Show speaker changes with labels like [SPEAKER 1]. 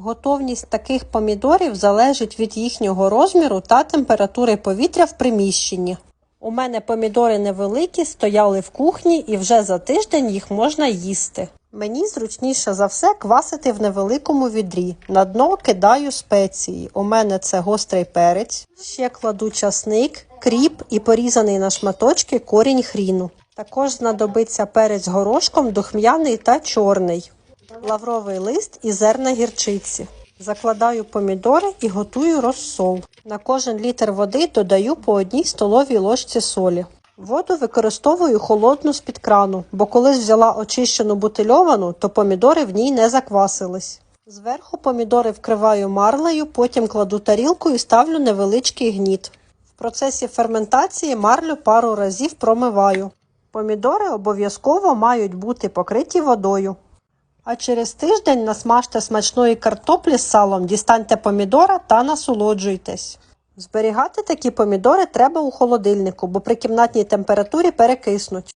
[SPEAKER 1] Готовність таких помідорів залежить від їхнього розміру та температури повітря в приміщенні. У мене помідори невеликі, стояли в кухні і вже за тиждень їх можна їсти. Мені зручніше за все квасити в невеликому відрі. На дно кидаю спеції. У мене це гострий перець, ще кладу часник, кріп і порізаний на шматочки корінь хріну. Також знадобиться перець горошком, духмяний та чорний, лавровий лист і зерна гірчиці. Закладаю помідори і готую розсол. На кожен літр води додаю по одній столовій ложці солі. Воду використовую холодну з-під крану, бо колись взяла очищену бутильовану, то помідори в ній не заквасились. Зверху помідори вкриваю марлею, потім кладу тарілку і ставлю невеличкий гніт. В процесі ферментації марлю пару разів промиваю. Помідори обов'язково мають бути покриті водою. А через тиждень насмажте смачної картоплі з салом, дістаньте помідора та насолоджуйтесь. Зберігати такі помідори треба у холодильнику, бо при кімнатній температурі перекиснуть.